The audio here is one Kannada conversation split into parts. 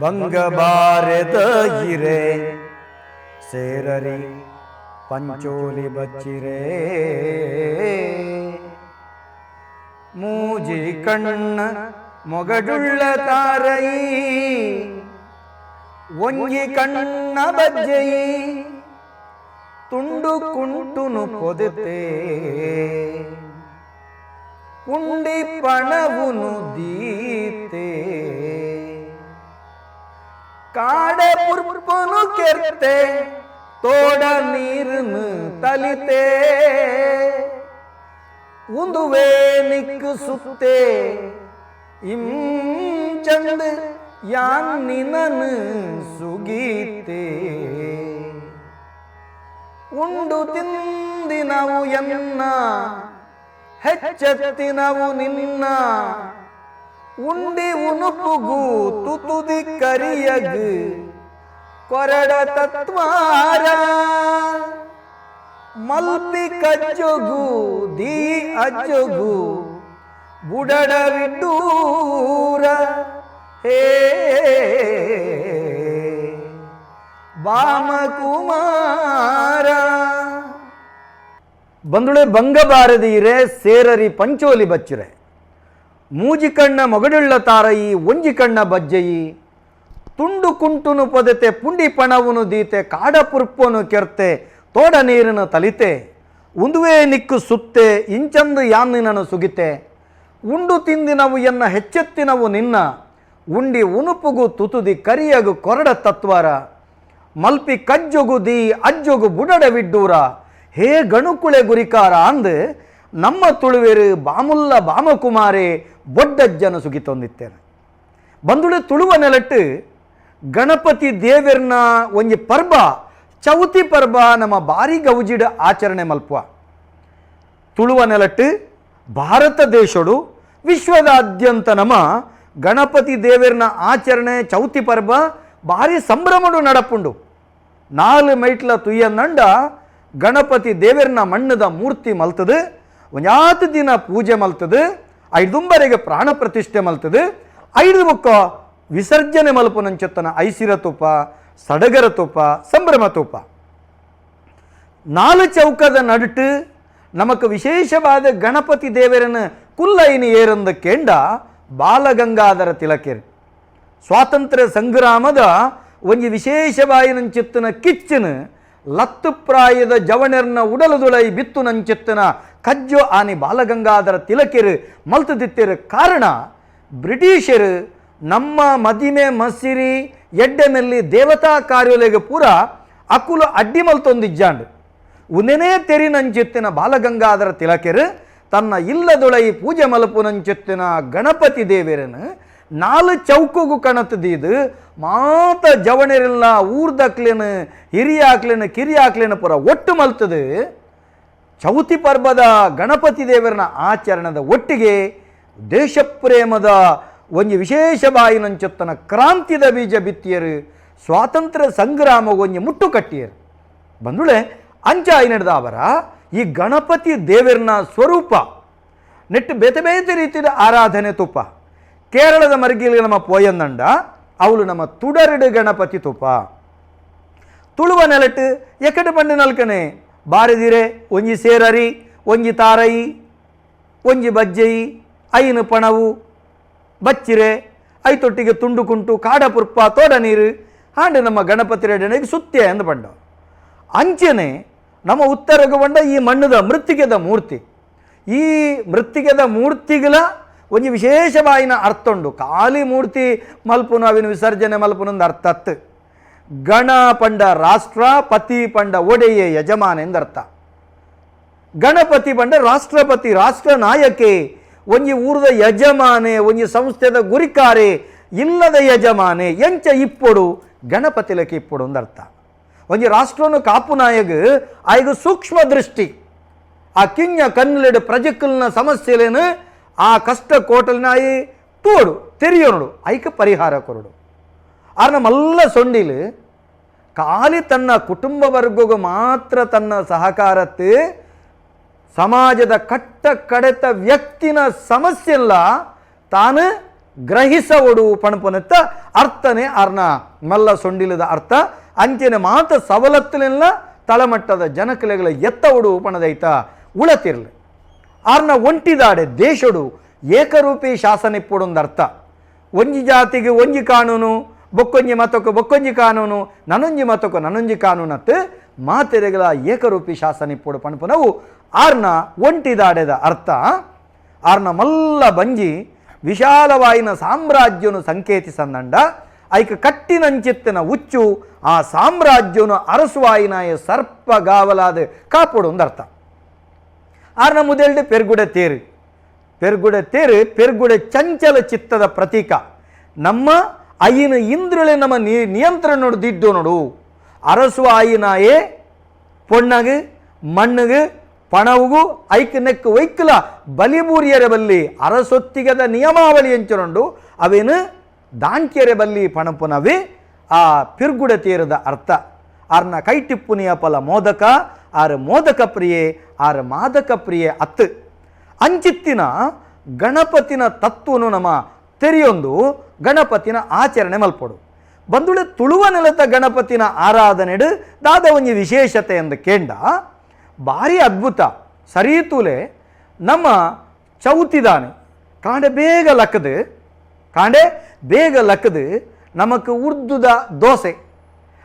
ಬಂಗಬಾರೆದ ಹಿರೆ ಸೇರರಿ ಪಂಚೋಲಿ ಬಚ್ಚಿರೆ. ಮೂಜಿ ಕಣ್ಣ ಮೊಗಡುಳ್ಳ ತಾರೈ ಒಂಗಿ ಕಣ್ಣ ಬಜ್ಜೈ ತುಂಡು ಕುಂಟುನು ಪೊದತೆ ಕುಂಡಿ ಪಣವುನು ದೀತೆ ಕಾಡೆ ಪುರ್ಪುನು ಕೆರ್ತೆ, ತೋಡ ನೀರನ್ನು ತಲಿತೆ. ಉಂದುವೆ ನಿಕ್ಕು ಸುತ್ತೆ ಇಂ ಚಂದ ಯಾನ್ ನಿನನು ಸುಗೀತೆ. ಉಂಡು ತಿಂದಿನವು ಎನ್ನ, ಹೆಚ್ಚೆತ್ತಿನವು ನಿನ್ನ ಉಂಡಿ ಉನುಪುಗು ತುತುದಿ ಕರಿಯಗ್, ಕೊರಡ ತತ್ವಾರ. ಮಲ್ಪಿ ಕಜ್ಜುಗು, ದೀ ಅಜ್ಜುಗು ಬುಡಡ ವಿಡ್ಡೂರ ಹೇ ಬಾಮಕುಮಾರ. ಬಂದುಳೆ ಬಂಗಬಾರದಿರೆ ಸೇರರಿ ಪಂಚೋಲಿ ಬಚ್ಚಿರೆ. ಮೂಜಿ ಕಣ್ಣ ಮಗಡುಳ್ಳ ತಾರಯಿ, ಒಂಜಿ ಕಣ್ಣ ಬಜ್ಜಯಿ. ತುಂಡು ಕುಂಟುನು ಪದತೆ, ಪುಂಡಿ ಪಣವುನು ದೀತೆ, ಕಾಡ ಪುರ್ಪನು ಕೆರ್ತೆ, ತೋಡ ನೀರಿನ ತಲಿತೆ. ಉಂದುವೆ ನಿಕ್ಕು ಸುತ್ತೆ, ಇಂಚಂದು ಯಾನ್ನಿನನು ಸುಗಿತೆ. ಉಂಡು ತಿಂದಿನವು ಎನ್ನ ಹೆಚ್ಚೆತ್ತಿನವು ನಿನ್ನ. ಉಂಡಿ ಉನುಪುಗು ತುತುದಿ ಕರಿಯಗು ಕೊರಡ ತತ್ವಾರ. ಮಲ್ಪಿ ಕಜ್ಜೊಗು ದಿ ಬುಡಡ ಬುಡಡವಿಡ್ಡೂರ ಹೇ ಗಣುಕುಳೆ ಗುರಿಕಾರ ಅಂದ್ ನಮ್ಮ ತುಳುವೆರು ಬಾಮುಲ್ಲ ಬಾಮಕುಮಾರೇ ಬೊಡ್ಡಜ್ಜನ ಸುಗಿತೊಂದಿತ್ತೇನೆ ಬಂದುಳೆ ತುಳುವ ನೆಲಟ್ಟು ಗಣಪತಿ ದೇವೆರ್ನ ಒಂಜಿ ಪರ್ಬ, ಚೌತಿ ಪರ್ಬ ನಮ್ಮ ಬಾರಿ ಗೌಜಿಡ ಆಚರಣೆ ಮಲ್ಪುವ. ತುಳುವ ನೆಲಟ್ಟು ಭಾರತ ದೇಶಡು ವಿಶ್ವದಾದ್ಯಂತ ನಮ್ಮ ಗಣಪತಿ ದೇವೆರ್ನ ಆಚರಣೆ, ಚೌತಿ ಪರ್ಬ ಭಾರಿ ಸಂಭ್ರಮಡು ನಡಪುಂಡು. ನಾಲ್ ಮೈಟ್ಲ ತುಯ್ಯನ್ನಂಡ ಗಣಪತಿ ದೇವೆರ್ನ ಮಣ್ಣದ ಮೂರ್ತಿ ಮಲ್ತದು ಒಂಜಾತು ದಿನ ಪೂಜೆ ಮಲ್ತದು, ಐದುಂಬರೆಗೆ ಪ್ರಾಣ ಪ್ರತಿಷ್ಠೆ ಮಲ್ತದು, ಐದು ಬುಕ್ಕ ವಿಸರ್ಜನೆ ಮಲ್ಪುನಂಚತ್ತನ ಐಸಿರ ತುಪ್ಪ ಸಡಗರ ತುಪ್ಪ ಸಂಭ್ರಮ ತುಪ್ಪ ನಾಲ್ಕು ಚೌಕದ ನಡುಟು ನಮಕ ವಿಶೇಷವಾದ ಗಣಪತಿ ದೇವರನ್ನು ಕುಲ್ಲೈನಿ ಏರಂದ ಕೆಂಡ ಬಾಲಗಂಗಾಧರ ತಿಲಕೇರ್. ಸ್ವಾತಂತ್ರ್ಯ ಸಂಗ್ರಾಮದ ಒಂಜಿ ವಿಶೇಷವಾಯಿನಂಚಿತ್ತನ ಕಿಚ್ಚನ ಲತ್ತು ಪ್ರಾಯದ ಜವಣರ್ನ ಉಡಲದುಳೈ ಬಿತ್ತು ನಂಚಿತ್ತನ ಕಜ್ಜೊ ಆನಿ ಬಾಲಗಂಗಾಧರ ತಿಲಕೇರು ಮಲ್ತದಿತ್ತಿರ ಕಾರಣ, ಬ್ರಿಟಿಷರು ನಮ್ಮ ಮದಿಮೆ ಮಸಿರಿ ಎಡ್ಡೆನಲ್ಲಿ ದೇವತಾ ಕಾರ್ಯೋಲೆಗೆ ಪೂರ ಅಕುಲ ಅಡ್ಡಿ ಮಲ್ತೊಂದಿಜ್ಜಾಂಡು. ಉನೆನೇ ತೆರಿ ನಂಚಿತ್ತಿನ ಬಾಲಗಂಗಾಧರ ತಿಲಕೆರು ತನ್ನ ಇಲ್ಲದೊಳೈ ಪೂಜೆ ಮಲಪು ನಂಚಿತ್ತಿನ ಗಣಪತಿ ದೇವರನ್ನು ನಾಲು ಚೌಕುಗು ಇದು. ಮಾತ ಜವಣರಿಲ್ಲ ಊರ್ದಕ್ಲೇನು ಕಿರಿ ಹಾಕ್ಲೇನು ಪುರ ಒಟ್ಟು ಮಲ್ತದೆ. ಚೌತಿ ಪರ್ವದ ಗಣಪತಿ ದೇವರನ ಆಚರಣದ ಒಟ್ಟಿಗೆ ದೇಶಪ್ರೇಮದ ಒಂಜಿ ವಿಶೇಷವಾಯಿನಂಚತ್ತನ ಕ್ರಾಂತಿದ ಬೀಜ ಬಿತ್ತಿಯರು, ಸ್ವಾತಂತ್ರ್ಯ ಸಂಗ್ರಾಮ ಒಂಜಿ ಮುಟ್ಟು ಕಟ್ಟಿಯರು. ಬಂದುಳೆ ಅಂಚ ನಡೆದ ಅವರ ಈ ಗಣಪತಿ ದೇವರನ ಸ್ವರೂಪ, ನೆಟ್ಟು ಬೇತೆ ಬೇತೆ ರೀತಿಯ ಆರಾಧನೆ ತುಪ್ಪ. ಕೇರಳದ ಮರಗಿಲಿ ನಮ್ಮ ಪೋಯಂದಂಡ, ಅವಳು ನಮ್ಮ ತುಡರಡು ಗಣಪತಿ ತುಪ್ಪ. ತುಳುವ ನೆಲಟ್ಟು ಎಕಡೆ ಬಂಡು ನಲ್ಕನೆ ಬಾರದಿರೆ ಒಂಜಿ ಸೇರರಿ, ಒಂಜಿ ತಾರಯಿ ಒಂಜಿ ಬಜ್ಜೆಯಿ ಐನು ಪಣವು, ಬಚ್ಚಿರೆ, ಐತೊಟ್ಟಿಗೆ ತುಂಡು ಕುಂಟು, ಕಾಡ ಪುರ್ಪ, ತೋಡ ನೀರು, ಹಾಂಡೆ ನಮ್ಮ ಗಣಪತಿ ರೆಡನೆಗೆ ಸುತ್ತೆ ಅಂದು ಬಂಡ ಅಂಚನೆ ನಮ್ಮ ಉತ್ತರಗೊಂಡ ಈ ಮಣ್ಣದ ಮೃತ್ತಿಗೆದ ಮೂರ್ತಿ. ಈ ಮೃತ್ತಿಗೆದ ಮೂರ್ತಿಗಳ ಒಂಜಿ ವಿಶೇಷವಾಯಿನ ಅರ್ಥ ಉಂಡು ಖಾಲಿ ಮೂರ್ತಿ ಮಲ್ಪುನು, ಅವಿನ ವಿಸರ್ಜನೆ ಮಲ್ಪುನೊಂದು ಅರ್ಥ ಅತ್ತು ಗಣ ಪಂಡ ರಾಷ್ಟ್ರ ಪತಿ ಪಂಡ ಒಡೆಯ ಯಜಮಾನ ಎಂದರ್ಥ ಗಣಪತಿ ಪಂಡ ರಾಷ್ಟ್ರಪತಿ ರಾಷ್ಟ್ರ ನಾಯಕೆ ಒಂಜಿ ಊರದ ಯಜಮಾನೆ, ಒಂಜಿ ಸಂಸ್ಥೆದ ಗುರಿಕಾರೆ, ಇಲ್ಲದ ಯಜಮಾನೆ, ಎಂಚ ಇಪ್ಪೊಡು ಗಣಪತಿಲಕ್ಕೆ ಇಪ್ಪೊಡು ಒಂದರ್ಥ ಒಂಜಿ ರಾಷ್ಟ್ರನು ಕಾಪು ನಾಯಗ ಆಯ್ಗ ಸೂಕ್ಷ್ಮ ದೃಷ್ಟಿ. ಆ ಕಿಂಜ ಕನ್ನಡ ಪ್ರಜಕಲ್ನ ಸಮಸ್ಯೆಲೇನು ಆ ಕಷ್ಟ ಕೋಟಲ್ನಾಯಿ ತೋಡು ತೆರಿಯೋನು ಐಕ ಪರಿಹಾರ ಕೊರಡು. ಆರ್ನ ಮಲ್ಲ ಸೊಂಡಿಲು, ಖಾಲಿ ತನ್ನ ಕುಟುಂಬ ವರ್ಗಗೂ ಮಾತ್ರ ತನ್ನ ಸಹಕಾರತ್ತೆ ಸಮಾಜದ ಕಟ್ಟ ಕಡೆತ ವ್ಯಕ್ತಿನ ಸಮಸ್ಯೆಲ್ಲ ತಾನು ಗ್ರಹಿಸವಡು ಪಣಪನತ್ತ ಅರ್ಥನೇ ಅರ್ನ ಮಲ್ಲ ಸೊಂಡಿಲದ ಅರ್ಥ. ಅಂಚೆನೆ ಮಾತ ಸವಲತ್ತುಲೆಲ್ಲ ತಳಮಟ್ಟದ ಜನಕಲೆಗಳ ಎತ್ತವಡು ಪಣದೈತ ಉಳತಿರ್ಲಿ. ಆರ್ನ ಒಂಟಿದಾಡೆ ದೇಶಡು ಏಕರೂಪಿ ಶಾಸನ ಇಪ್ಪೊಡೊಂದು ಅರ್ಥ ಒಂಜಿ ಜಾತಿಗೆ ಒಂಜಿ ಕಾನೂನು, ಬೊಕ್ಕೊಂಜಿ ಮತಕ್ಕೆ ಬೊಕ್ಕೊಂಜಿ ಕಾನೂನು ನನೊಂಜಿ ಮತಕ್ಕೆ ನನೊಂಜಿ ಕಾನೂನು ಮಾತೆರೆಗಳ ಏಕರೂಪಿ ಶಾಸನ ಪಣಪನವು ಆರ್ನ ಒಂಟಿದಾಡೆದ ಅರ್ಥ. ಆರ್ನ ಮಲ್ಲ ಬಂಜಿ ವಿಶಾಲವಾಯಿನ ಸಾಮ್ರಾಜ್ಯನು ಸಂಕೇತಿಸಂದಂಡ, ಐಕ ಕಟ್ಟಿನಂಚಿತ್ತಿನ ಉಚ್ಚು ಆ ಸಾಮ್ರಾಜ್ಯನು ಅರಸುವಾಯಿನಾಯ ಸರ್ಪಗಾವಲಾದ ಕಾಪುಡು ಒಂದು ಅರ್ಥ ಆರ್ನ ಮುದೆಲ್ಡು ಪೆರ್ಗುಡೆ ತೇರು. ಪೆರ್ಗುಡೆ ತೇರು, ಪೆರ್ಗುಡೆ ಚಂಚಲ ಚಿತ್ತದ ಪ್ರತೀಕ. ನಮ್ಮ ಅಯ್ಯನ ಇಂದ್ರಳೆ ನಮ್ಮ ನಿ, ನಿಯಂತ್ರಣ ನೋಡ್ದಿದ್ದು ನೋಡು. ಅರಸು ಆಯಿನಾಯೇ ಪೊಣ್ಣಗು, ಮಣ್ಣಗು, ಪಣವುಗು, ಐಕ್ ನೆಕ್ ವೈಕ್ಕಲ ಬಲಿಬೂರಿಯರ ಬಲ್ಲಿ, ಅರಸೊತ್ತಿಗದ ನಿಯಮಾವಳಿ ಎಂಚುಕೊಂಡು ಅವೇನು? ದಾಂಕ್ಯರೆ ಬಲ್ಲಿ ಪಣಪುನವೇ, ಆ ಪಿರ್ಗುಡ ತೀರದ ಅರ್ಥ. ಅರ್ನ ಕೈಟಿಪ್ಪುನಿಯ ಫಲ ಮೋದಕ ಆರ್ ಮೋದಕ ಪ್ರಿಯೆ, ಆರ್ ಮಾದಕ ಪ್ರಿಯೆ ಅತ್. ಅಂಚಿತ್ತಿನ ಗಣಪತಿನ ತತ್ವನು ನಮ್ಮ ತೆರೆಯೊಂದು ಗಣಪತಿನ ಆಚರಣೆ ಮಲ್ಪಡು. ಬಂದುಳೆ ತುಳುವ ನೆಲದ ಗಣಪತಿನ ಆರಾಧನೆಡು ದಾದ ಒಂಜಿ ವಿಶೇಷತೆ ಎಂದು ಕೇಂಡ, ಭಾರಿ ಅದ್ಭುತ, ಸರೀತೂಲೆ ನಮ್ಮ ಚೌತಿದಾನೆ. ಕಾಂಡೆ ಬೇಗ ಲಕ್ಕದು ಕಾಂಡೆ ಬೇಗ ಲಕ್ಕದು ನಮಕ್ ಉರ್ದುದ ದೋಸೆ.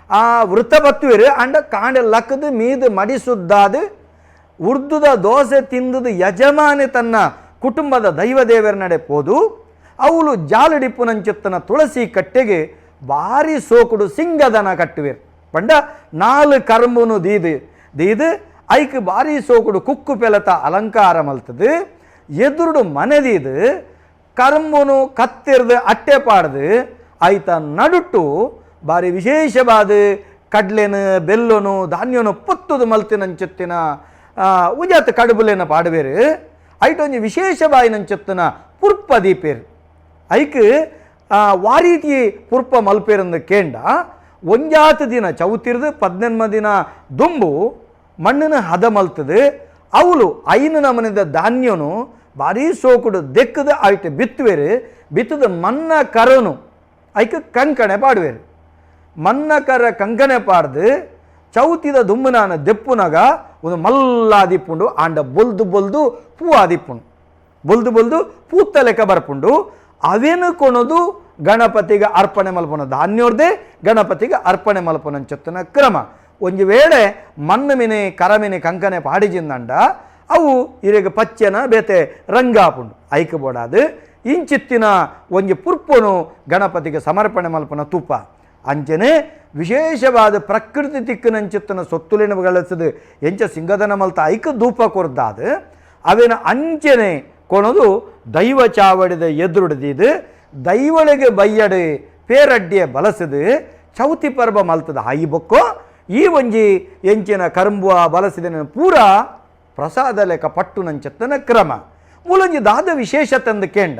ಆ ವೃತ್ತ ಬತ್ತುವಿರು ಅಂಡ ಕಾಂಡ ಲಕ್ಕದು, ಮೀದು ಮಡಿಸುದ್ದಾದು ಉರ್ದುದ ದೋಸೆ ತಿಂದದು ಯಜಮಾನಿ ತನ್ನ ಕುಟುಂಬದ ದೈವ ದೇವರ ನಡೆ ಪೋದು. ಅವಳು ಜಾಲಡಿಪ್ಪುನಂಚುತ್ತನ ತುಳಸಿ ಕಟ್ಟೆಗೆ ಭಾರಿ ಸೋಕುಡು ಸಿಂಗದನ ಕಟ್ಟುವಿರು. ಪಂಡ ನಾಲ್ ಕರ್ಮುನು ದೀದು. ದೀದು, ಐಕ್ ಭಾರಿ ಸೋಕುಡು ಕುಕ್ಕು ಪೆಲತ ಅಲಂಕಾರ ಮಲ್ತದು. ಎದುರುಡು ಮನೆದೀದು ಕರ್ಮುನು ಕತ್ತಿರ್ದು ಅಟ್ಟೆ ಪಾಡ್ದು, ಐತ ನಡುಟ್ಟು ಬಾರಿ ವಿಶೇಷವಾದ ಕಡ್ಲೆನು, ಬೆಲ್ಲನು, ಧಾನ್ಯನು ಪುತ್ತದು ಮಲ್ತಿನಂಚುತ್ತಿನ ಉಜಾತ್ ಕಡುಬುಲೆನ ಪಾಡುವೇರು. ಐಟೊಂಜಿ ವಿಶೇಷವಾಯಿನಂಚುತ್ತಿನ ಪುರ್ಪ ದೀಪೇರು. ಐಕ್ ವಾರೀತಿ ಪುರ್ಪ ಮಲ್ಪೇರಂದು ಕೇಂಡ, ಒಂಜಾತ ದಿನ ಚೌತಿರ್ದು, ಪದ್ನೆನ್ಮ ದಿನ ದುಂಬು, ಮಣ್ಣಿನ ಹದ ಮಲ್ತದು ಅವಳು ಐನು ನಮನಿದ ಧಾನ್ಯನು ಭಾರಿ ಸೋಕುಡು ದೆಕ್ಕದ ಆಯ್ತು ಬಿತ್ತುವೇರು, ಬಿತ್ತದ ಮನ್ನ ಕರನು, ಐಕ ಕಂಕಣೆ ಪಾಡುವೇರು. ಮನ್ನ ಕಂಗನೆ ಪಾಡ್ದು ಚೌತಿದ ದುಮ್ಮನಾನ ದೆಪ್ಪುನಗ ಒಂದು ಮಲ್ಲಾದಿಪ್ಪುಂಡು ಆಂಡ ಬೊಲ್ದು ಬೊಲ್ದು ಪೂ ಆದಿಪ್ಪುಂಡು ಬೊಲ್ದು ಬೊಲ್ದು ಪೂತ್ತ ಲೆಕ್ಕ ಬರ್ಪುಂಡು. ಅವೇನು ಕೊಣದು? ಗಣಪತಿಗೆ ಅರ್ಪಣೆ ಮಲ್ಪನ ಧಾನ್ಯೋರ್ದೆ ಗಣಪತಿಗೆ ಅರ್ಪಣೆ ಮಲ್ಪನ ಚೆತ್ತನ ಕ್ರಮ. ಒಂದು ವೇಳೆ ಮಣ್ಣು ಮಿನಿ ಕರಮಿನಿ ಕಂಕನೆ ಪಾಡಿಜಿಂದಂಡ, ಅವು ಇರೆಗ ಪಚ್ಚನ ಬೇತೆ ರಂಗಾಪುಂಡು ಐಕಬೋಡಾದು ಇಂಚಿತ್ತಿನ ಒಂಜಿ ಪುರ್ಪನು ಗಣಪತಿಗೆ ಸಮರ್ಪಣೆ ಮಲ್ಪನ ತುಪ್ಪ. ಅಂಚನೆ ವಿಶೇಷವಾದ ಪ್ರಕೃತಿ ತಿಕ್ಕನಂಚಿತ್ತನ ಸೊತ್ತುಲಿನ ಗಳಿಸದು ಎಂಚ ಸಿಂಗದನ ಮಲ್ತ ಐಕ ಧೂಪ ಕೊರ್ದಾದ. ಅವಿನ ಅಂಚನೆ ಕೊಣದು ದೈವ ಚಾವಡಿದ ಎದುರುಡ್ದಿದು. ದೈವಳಿಗೆ ಬೈಯಡೆ ಪೇರಡ್ಡಿಯ ಬಲಸದು. ಚೌತಿ ಪರ್ವ ಮಲ್ತದ ಹಾಯಿ ಬೊಕ್ಕೋ. ಈ ಒಂಜಿ ಎಂಚಿನ ಕರಂಬುವ ಬಲಸಿದ ಪೂರ ಪ್ರಸಾದ ಲೆಕ್ಕ ಪಟ್ಟು ನಂಚತ್ತನ ಕ್ರಮ. ಮೂಲಂಜಿ ದಾದ ವಿಶೇಷತೆ ಅಂದು ಕೇಂಡ.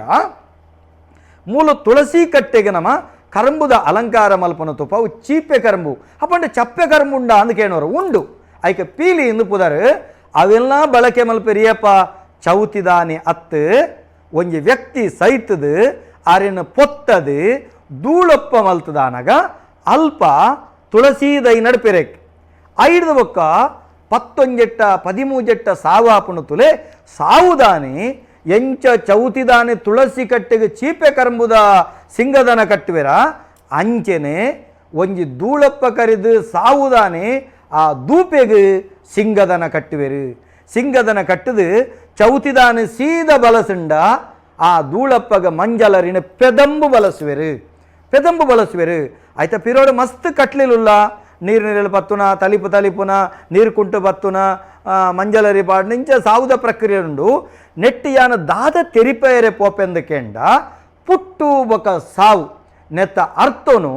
ಮೂಲ ತುಳಸಿ ಕಟ್ಟೆಗೆ ನಮ್ಮ ಕರಂಬುದ ಅಲಂಕಾರ ಮಲ್ಪನ ತುಪ್ಪ ಅವು ಚೀಪೆ ಕರಂಬು ಅಪ್ಪಂಡ ಚಪ್ಪೆ ಕರಂಬು ಉಂಡ ಅಂದ್ ಕೇಳೋರು ಉಂಡು ಐಕೆ ಪೀಲಿ ಇಂದು ಪುದರ್ ಅವೆಲ್ಲ ಬಳಕೆ ಮಲ್ಪೆರಿಯಪ್ಪ ಚೌತಿದಾನಿ ಅತ್ತು ಒಂಜಿ ವ್ಯಕ್ತಿ ಸೈತದು ಆರಿನ ಪೊತ್ತದು ಧೂಳಪ್ಪ ಮಲ್ತದಾನಗ ಅಲ್ಪ ತುಳಸಿ ದೈ ನಡ್ಪೆರೆಕ್ ಐಡ್ದ ಬೊಕ್ಕ ಪತ್ತೊಂಜೆಟ್ಟ ಪದಿಮೂಜೆಟ್ಟ ಸಾವಾಪುನು ತುಲೆ ಸಾವುದಾನಿ ಎಂಚ ಚೌತಿದಾನೆ ತುಳಸಿ ಕಟ್ಟೆಗೆ ಚೀಪೆ ಕರಂಬುದ ಸಿಂಗದನ ಕಟ್ಟುವೆರ? ಅಂಚೆನೆ ಒಂಜಿ ಧೂಳಪ್ಪ ಕರೆದು ಸಾವುದಾನೆ ಆ ದೂಪೆಗೆ ಸಿಂಗದನ ಕಟ್ಟುವೆರು. ಸಿಂಗದನ ಕಟ್ಟದು ಚೌತಿದಾನೆ ಸೀದ ಬಲಸುಂಡ ಆ ಧೂಳಪ್ಪಗ ಮಂಜಲರಿನ ಪೆದಂಬು ಬಲಸುವೆರು. ಪೆದಂಬು ಬಲಸುವೆರು. ಆಯ್ತಾ ಪಿರೋಡು ಮಸ್ತ್ ಕಟ್ಲಿಲ್ಲ ನೀರು ನೀರಲ್ಲಿ ಬತ್ತುನ, ತಲಿಪು ತಲಿಪುನ, ನೀರು ಕುಂಟು ಬತ್ತುನ ಮಂಜಲರಿ ಪಾಡ್ ನಿಂಚ ಸಾವುದ ಪ್ರಕ್ರಿಯೆ ಉಂಡು ನೆಟ್ಟಿಯಾನ ದಾದ ತೆರಿಪೇರೆ ಪೋಪೆಂದು ಕೆಂಡ ಪುಟ್ಟು ಬೊಕ ಸಾವು ನೆತ್ತ ಅರ್ಥನು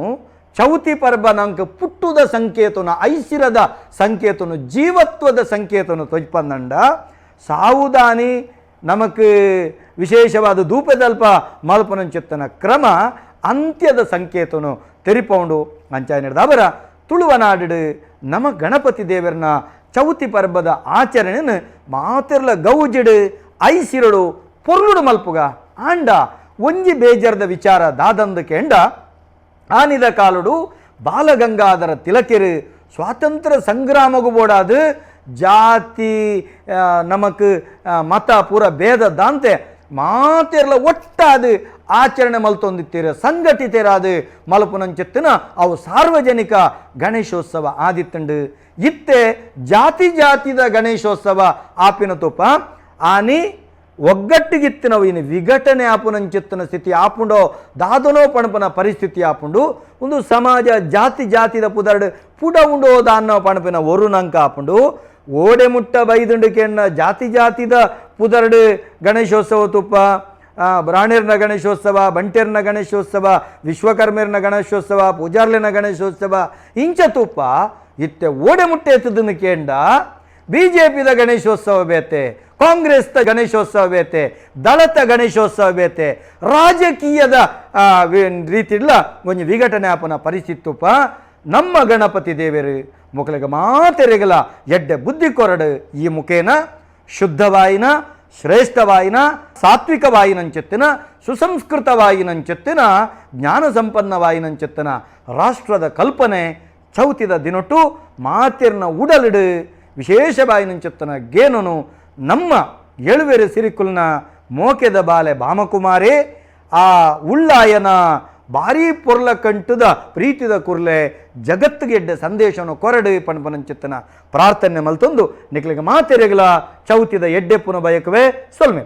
ಚೌತಿ ಪರ್ಬ ನಂಕ ಪುಟ್ಟುದ ಸಂಕೇತನ, ಐಸಿರದ ಸಂಕೇತನು, ಜೀವತ್ವದ ಸಂಕೇತನು ತೊಜ್ಪಂದಂಡ ಸಾವುದಾನಿ ನಮಕ್ ವಿಶೇಷವಾದ ಧೂಪದಲ್ಪ ಮಲ್ಪನಂಚಿತ್ತನ ಕ್ರಮ ಅಂತ್ಯದ ಸಂಕೇತನು ತೆರಿಪೌಂಡು ಅಂಚಾನಿಡ್ದ ಅವರ ತುಳುವನಾಡಿಡು ನಮ ಗಣಪತಿ ದೇವರನ ಚೌತಿ ಪರ್ಬದ ಆಚರಣೆಯನ್ನು ಮಾತಿರ್ಲ ಗೌಜಿಡು ಐಸಿರಡು ಪೊರ್ಲುಡು ಮಲ್ಪುಗ ಆಂಡ ಒಂಜಿ ಬೇಜಾರದ ವಿಚಾರ ದಾದಂದು ಕೆಂಡ ಆನಿದ ಕಾಲುಡು ಬಾಲಗಂಗಾಧರ ತಿಲಕೆರು ಸ್ವಾತಂತ್ರ್ಯ ಸಂಗ್ರಾಮಗು ಬೋಡಾದು ಜಾತಿ ಆ, ನಮಕ್ ಆ, ಮತ ಪೂರ ಭೇದ ದಾಂತೆ ಮಾತೆರ್ಲ ಒಟ್ಟಾದು ಆಚರಣೆ ಮಲ್ತೊಂದಿತ್ತೀರ, ಸಂಘಟಿತರಾದ ಮಲ್ಪುನಂಚಿತ್ತಿನ ಅವು ಸಾರ್ವಜನಿಕ ಗಣೇಶೋತ್ಸವ ಆದಿತ್ತಂಡು. ಇತ್ತೆ ಜಾತಿ ಜಾತಿದ ಗಣೇಶೋತ್ಸವ ಆಪಿನ ತುಪ್ಪ, ಆನಿ ಒಗ್ಗಟ್ಟಿಗಿತ್ತಿನವು ಇನ್ನು ವಿಘಟನೆ ಆಪುನಂಚೆತ್ತಿನ ಸ್ಥಿತಿ ಆಪುಂಡೋ, ದಾದನೋ ಪಣಪನ ಪರಿಸ್ಥಿತಿ ಆಪುಂಡು. ಒಂದು ಸಮಾಜ ಜಾತಿ ಜಾತಿದ ಪುದರ್ಡ್ ಪುಡ ಉಂಡೋ ದಾನ್ನೋ ಪಣಪಿನ ಒರುನಂಕ ಆಪುಂಡು. ಓಡೆ ಮುಟ್ಟ ಬೈದುಂಡು ಕೆಣ್ಣ ಜಾತಿ ಜಾತಿದ ಪುದರ್ಡ್ ಗಣೇಶೋತ್ಸವ ತುಪ್ಪ. ಬ್ರಾಣಿರ್ನ ಗಣೇಶೋತ್ಸವ ಬಂಟೆರ್ನ ಗಣೇಶೋತ್ಸವ ವಿಶ್ವಕರ್ಮೇರ್ನ ಗಣೇಶೋತ್ಸವ ಪೂಜಾರ್ಲಿನ ಗಣೇಶೋತ್ಸವ ಇಂಚ ತುಪ್ಪ ಇತ್ತೆ ಓಡೆ ಮುಟ್ಟೆ ಎತ್ತದನ್ನು ಕೇಂಡ ಬಿ ಜೆ ಪಿದ ಗಣೇಶೋತ್ಸವ ಬೇತೆ ಕಾಂಗ್ರೆಸ್ದ ಗಣೇಶೋತ್ಸವ ಬೇತೆ ದಳತ ಗಣೇಶೋತ್ಸವ ಬೇತೆ ರಾಜಕೀಯದ ಆ, ಒಂದು ವಿಘಟನೆ ಆಪನ ಪರಿಸ್ಥಿತಿ ತುಪ್ಪ. ನಮ್ಮ ಗಣಪತಿ ದೇವರು ಮುಖಲಿಗೆ ಮಾತೆರೆಗಲ ಎಡ್ಡೆ ಬುದ್ಧಿ ಕೊರಡು ಈ ಮುಖೇನ ಶುದ್ಧವಾಯಿನ ಶ್ರೇಷ್ಠವಾಯಿನ, ಸಾತ್ವಿಕವಾಯಿನಂಚೆತ್ತಿನ, ಸುಸಂಸ್ಕೃತವಾಯಿನಂಚೆತ್ತಿನ ಜ್ಞಾನ ಸಂಪನ್ನವಾಯಿನಂಚೆತ್ತಿನ ರಾಷ್ಟ್ರದ ಕಲ್ಪನೆ ಚೌತಿದ ದಿನೊಟ್ಟು ಮಾತಿರ್ನ ಉಡಲಿಡು. ವಿಶೇಷವಾಯಿನಂಚೆತ್ತಿನ ಗೇನನು ನಮ್ಮ ಎಳುವೆರೆ ಸಿರಿಕುಲ್ನ ಮೋಕೆದ ಬಾಲೆ ಭಾಮಕುಮಾರೇ, ಆ ಉಳ್ಳಾಯನ ಭಾರಿ ಪೊರ್ಲ ಕಂಟುದ ಪ್ರೀತಿದ ಕುರ್ಲೆ ಜಗತ್ತಿಗೆಡ್ಡೆ ಸಂದೇಶವನ್ನು ಕೊರಡು ಪಣಪನಂಚಿತ್ತನ ಪ್ರಾರ್ಥನೆ ಮಲ್ತೊಂದು ನಿಕ್ಲಿಗೆ ಮಾತೆರೆಗಲ ಚೌತಿದ ಎಡ್ಡೆಪ್ಪನ ಬಯಕವೇ ಸೊಲ್ಮೆ.